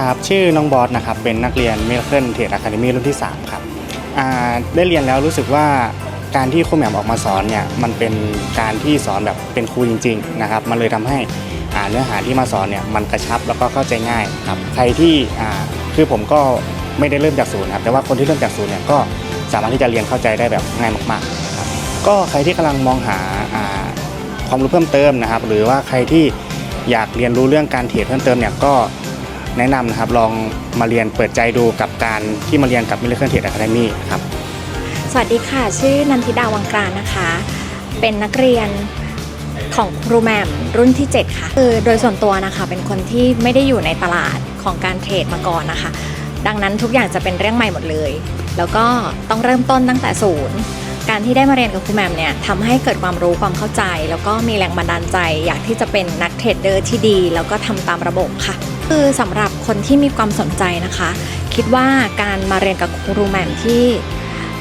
ครับ ชื่อน้องบอสนะครับ เป็นนักเรียนมิราเคิลเทรดอะคาเดมี่รุ่นที่ 3 ครับอ่าได้เรียนแล้วรู้สึกว่าการที่ครูแหม่มออกมาสอนเนี่ยมันเป็นการที่สอนแบบเป็นครูจริง ๆ นะครับ มันเลยทำให้อ่าเนื้อหาที่มาสอนเนี่ยมันกระชับแล้วก็เข้าใจง่ายครับใครที่อ่าคือผมก็ไม่ได้เริ่มจากศูนย์ครับแต่ว่าคนที่เริ่มจากศูนย์เนี่ยก็สามารถที่จะเรียนเข้าใจได้แบบง่ายมากๆครับก็ใครที่กำลังมองหาอ่าความรู้เพิ่มเติมนะครับ หรือว่าใครที่อยากเรียนรู้เรื่องการเทรดเพิ่มเติมเนี่ยก็ แนะนำนะครับลองมาเรียนเปิดใจดูกับการที่มาเรียนกับ Miracle Trade Academy ครับสวัสดีค่ะ ชื่อนันทิดาวังกลางนะคะ เป็นนักเรียนของครูแมมรุ่นที่ 7 ค่ะคือโดยส่วนตัวนะคะเป็นคนที่ไม่ได้อยู่ในตลาดของการเทรดมาก่อนนะคะ ดังนั้นทุกอย่างจะเป็นเรื่องใหม่หมดเลย แล้วก็ต้องเริ่มต้นตั้งแต่ศูนย์การที่ได้มาเรียนกับครูแมมเนี่ยทำให้เกิดความรู้ความเข้าใจ แล้วก็มีแรงบันดาลใจ อยากที่จะเป็นนักเทรดเดอร์ที่ดี แล้วก็ทำตามระบบค่ะ คือสำหรับคนที่มีความสนใจนะคะ คิดว่าการมาเรียนกับครูแหมมที่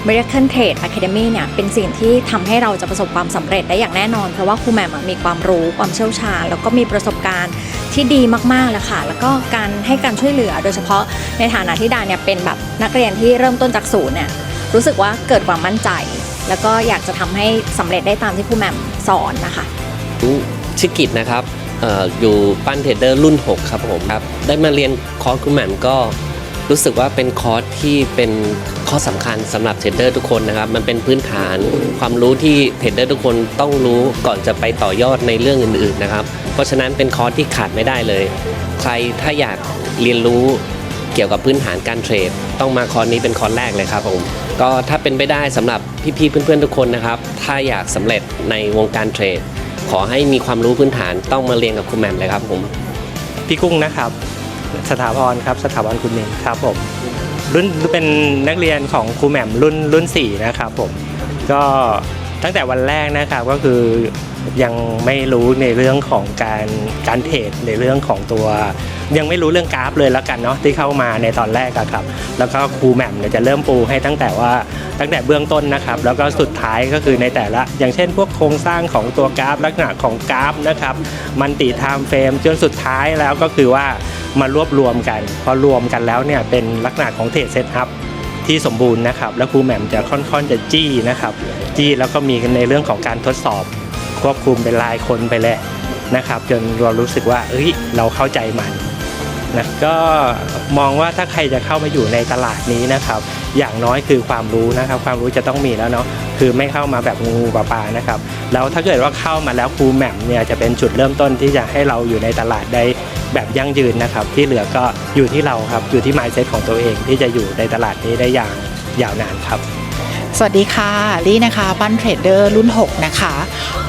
Miracle Trade Academy เนี่ยเป็นสิ่งที่ทำให้เราจะประสบความสำเร็จได้อย่างแน่นอน เพราะว่าครูแหม่มมีความรู้ความเชี่ยวชาญ แล้วก็มีประสบการณ์ที่ดีมากๆเลยค่ะ แล้วก็การให้การช่วยเหลือ โดยเฉพาะในฐานะที่ดาเนี่ยเป็นแบบนักเรียนที่เริ่มต้นจากศูนย์เนี่ยรู้สึกว่าเกิดความมั่นใจ แล้วก็อยากจะทำให้สำเร็จได้ตามที่ครูแหม่มสอนนะคะ ชื่อกิจนะครับอออยู่ปั้นเทรดเดอร์รุ่น 6 ครับผมครับได้มาเรียนคอร์สคุณแหม่มก็รู้สึกว่าเป็นคอร์สที่เป็นข้อสำคัญสำหรับเทรดเดอร์ทุกคนนะครับ มันเป็นพื้นฐานความรู้ที่เทรดเดอร์ทุกคนต้องรู้ก่อนจะไปต่อยอดในเรื่องอื่นๆนะครับ เพราะฉะนั้นเป็นคอร์สที่ขาดไม่ได้เลย ใครถ้าอยากเรียนรู้เกี่ยวกับพื้นฐานการเทรด ต้องมาคอร์สนี้เป็นคอร์สแรกเลยครับผมก็ถ้าเป็นไปได้สำหรับพี่ๆเพื่อนๆทุกคนนะครับ ถ้าอยากสำเร็จในวงการเทรด ขอให้มีความรู้พื้นฐานต้องมาเรียนกับครูแหม่มเลยครับผม พี่กุ้งนะครับ สถาพรครับ สถาบันคุณเองครับผมรุ่นเป็นนักเรียนของครูแหม่มรุ่นรุ่น4นะครับผมก็ตั้งแต่วันแรกนะครับก็คือ ยังไม่รู้ในเรื่องของการการเทรดในเรื่องของตัว ยังไม่รู้เรื่องกราฟเลยแล้วกันเนาะที่เข้ามาในตอนแรกอะครับ แล้วก็ครูแหม่มเนี่ยจะเริ่มปูให้ตั้งแต่ว่าตั้งแต่เบื้องต้นนะครับ แล้วก็สุดท้ายก็คือในแต่ละ อย่างเช่น พวกโครงสร้างของตัวกราฟ ลักษณะของกราฟนะครับมันติไทม์เฟรมจนสุดท้ายแล้วก็คือว่ามารวบรวมกัน พอรวมกันแล้วเนี่ยเป็นลักษณะของเทรดเซตอัพที่สมบูรณ์นะครับ แล้วครูแหม่มจะค่อนๆจะจี้นะครับ จี้แล้วก็มีในเรื่องของการทดสอบ ควบคุมเป็นรายคนไปเลยนะครับ จนเรารู้สึกว่าเอ้ยเราเข้าใจมันนะก็มองว่าถ้าใครจะเข้ามาอยู่ในตลาดนี้นะครับ อย่างน้อยคือความรู้นะครับ ความรู้จะต้องมีแล้วเนาะคือไม่เข้ามาแบบงูปลาปลานะครับ แล้วถ้าเกิดว่าเข้ามาแล้วครูแหม่มเนี่ยจะเป็นจุดเริ่มต้นที่จะให้เราอยู่ในตลาดได้แบบยั่งยืนนะครับ ที่เหลือก็อยู่ที่เราครับอยู่ที่ mindset ของตัวเองที่จะอยู่ในตลาดนี้ได้อย่างยาวนานครับ สวัสดีค่ะลี่นะคะปั้นเทรดเดอร์รุ่น 6 นะคะ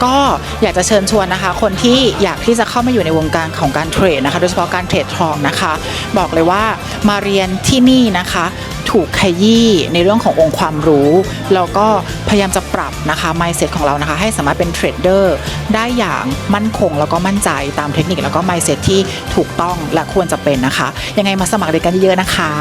ก็อยากจะเชิญชวนนะคะ คนที่อยากที่จะเข้ามาอยู่ในวงการของการเทรดนะคะ โดยเฉพาะการเทรดทองนะคะ บอกเลยว่ามาเรียนที่นี่นะคะ ถูกขยี้ในเรื่องขององค์ความรู้แล้วก็พยายามจะปรับนะคะ mindset ของเรานะคะ ให้สามารถเป็นเทรดเดอร์ได้อย่างมั่นคงแล้วก็มั่นใจตามเทคนิคแล้วก็ mindset ที่ถูกต้องและควรจะเป็นนะคะ ยังไงมาสมัครเรียนกันเยอะๆนะคะ